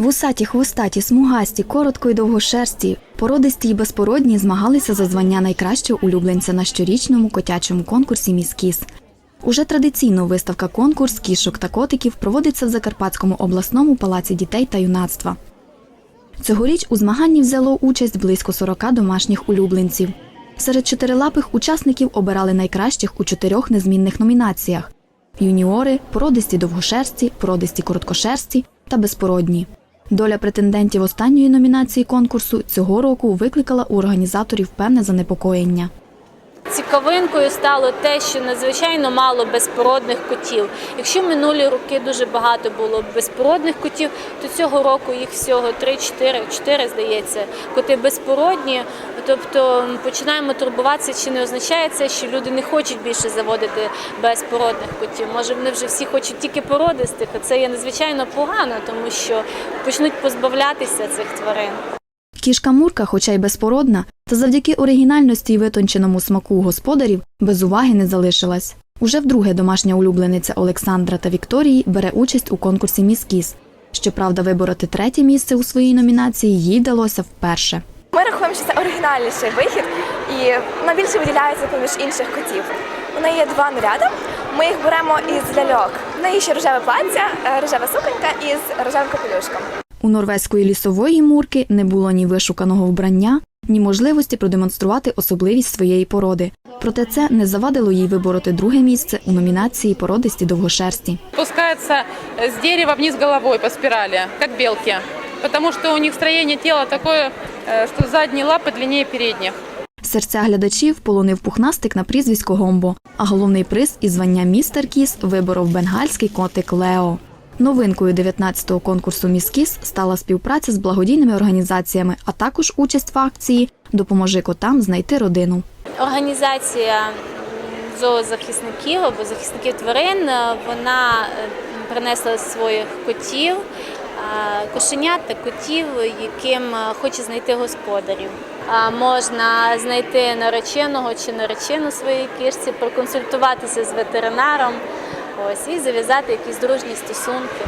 Вусаті, хвостаті, смугасті, коротко й довгошерсті, породисті й безпородні змагалися за звання найкращого улюбленця на щорічному котячому конкурсі «Міс Кіс». Уже традиційно виставка конкурс кішок та котиків проводиться в Закарпатському обласному палаці дітей та юнацтва. Цьогоріч у змаганні взяло участь близько 40 домашніх улюбленців. Серед чотирилапих учасників обирали найкращих у чотирьох незмінних номінаціях: юніори, породисті довгошерсті, породисті короткошерсті та безпородні. Доля претендентів останньої номінації конкурсу цього року викликала у організаторів певне занепокоєння. Цікавинкою стало те, що надзвичайно мало безпородних котів. Якщо минулі роки дуже багато було безпородних котів, то цього року їх всього 3-4, 4, здається, коти безпородні. Тобто починаємо турбуватися, чи не означає це, що люди не хочуть більше заводити безпородних котів. Може, вони вже всі хочуть тільки породистих, а це є надзвичайно погано, тому що почнуть позбавлятися цих тварин. Кішка Мурка, хоча й безпородна, та завдяки оригінальності й витонченому смаку господарів без уваги не залишилась. Уже вдруге домашня улюблениця Олександра та Вікторії бере участь у конкурсі Міс Кіс. Щоправда, вибороти третє місце у своїй номінації їй вдалося вперше. Ми рахуємо, що це оригінальніший вихід і вона більше виділяється поміж інших котів. У неї є два наряди. Ми їх беремо із ляльок. В неї ще рожеве плаття, е, рожева суконька із рожевим капелюшком. У норвезької лісової мурки не було ні вишуканого вбрання, ні можливості продемонструвати особливість своєї породи. Проте це не завадило їй вибороти друге місце у номінації породисті довгошерсті. спускаются с дерева вниз головой по спирали, как белки. Потому что у них строение тела такое, э, что задние лапы длиннее передних. Серця глядачів полонив пухнастик на прізвисько Гомбо, а головний приз із звання містер Кіс виборов бенгальський котик Лео. Новинкою 19-го конкурсу Міс Кіс стала співпраця з благодійними організаціями, а також участь в акції Допоможи котам знайти родину. Організація зоозахисників або захисників тварин е, вона е, принесла своїх котів, е, кошенят та котів, яким хоче знайти господарів. Можна знайти нареченого чи наречену своїй кішці, проконсультуватися з ветеринаром ось, і зав'язати якісь дружні стосунки.